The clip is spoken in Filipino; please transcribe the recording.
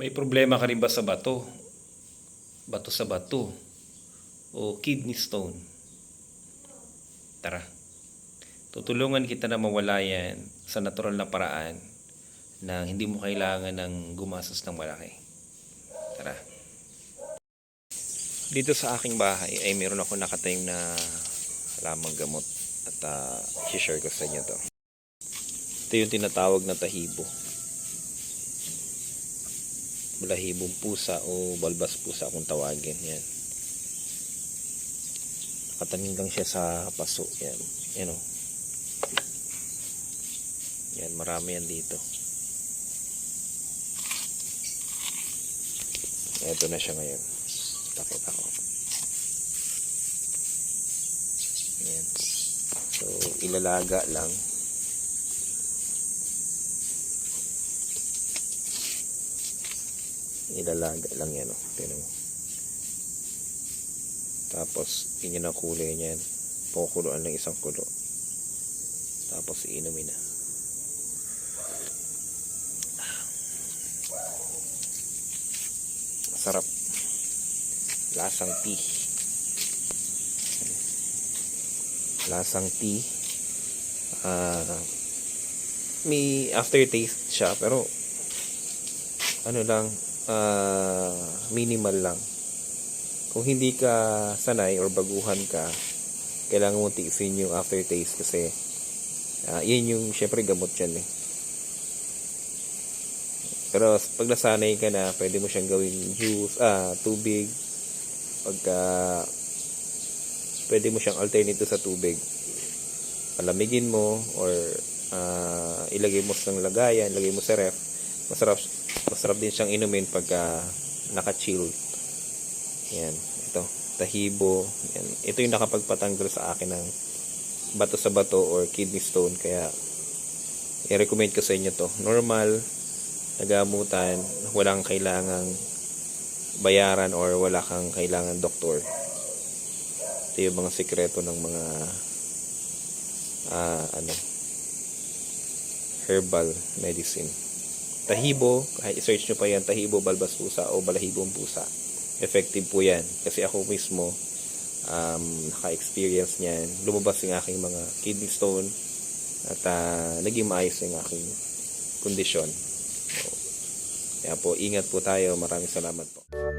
May problema ka rin ba sa bato? Bato sa bato? O kidney stone? Tara. Tutulungan kita na mawala yan sa natural na paraan na hindi mo kailangan ng gumastos ng malaki. Tara. Dito sa aking bahay ay meron ako nakatayo na lamang gamot at uh, share ko sa inyo to. Ito yung tinatawag na tahibo. Balahibong pusa o balbas pusa kung tawagin. Yan. Nakatanim lang siya sa paso. Yan. Yan o. Yan, marami yan dito. Ito na siya ngayon. Takot ako. Yan. So, ilalaga lang. Ilalaga lang yan. Oh. Tingnan mo. Tapos, yun ang kulay niyan. Pukuluan ng isang kulo. Tapos, iinumin na. Masarap. Lasang tea. Lasang tea. Ah, may aftertaste siya pero ano lang ah, minimal lang. Kung hindi ka sanay or baguhan ka, kailangan mo tiisin yung aftertaste kasi ah, yun yung syempre gamot yan eh. Pero pag nasanay ka na, pwede mo siyang gawing juice, ah, tubig. Pagka pwede mo siyang alternate sa tubig. Palamigin mo or ah, ilagay mo sa lagayan, ilagay mo sa ref. Masarap masarap din siyang inumin pagka naka-chill. Yan, ito, tahibo. Yan. Ito yung nakapagpatanggal sa akin ng bato sa bato or kidney stone kaya i-recommend ko sa inyo to. Normal nagamutan, walang kailangang bayaran or wala kang kailangan doktor. Ito yung mga sikreto ng mga ah, ano herbal medicine. Tahibo, kahit i-search nyo pa yan, tahibo, balbas pusa o balahibong pusa. Effective po yan. Kasi ako mismo, um, naka-experience niyan. Lumabas yung aking mga kidney stone at ah, naging maayos yung aking kondisyon. Kaya po, ingat po tayo. Maraming salamat po.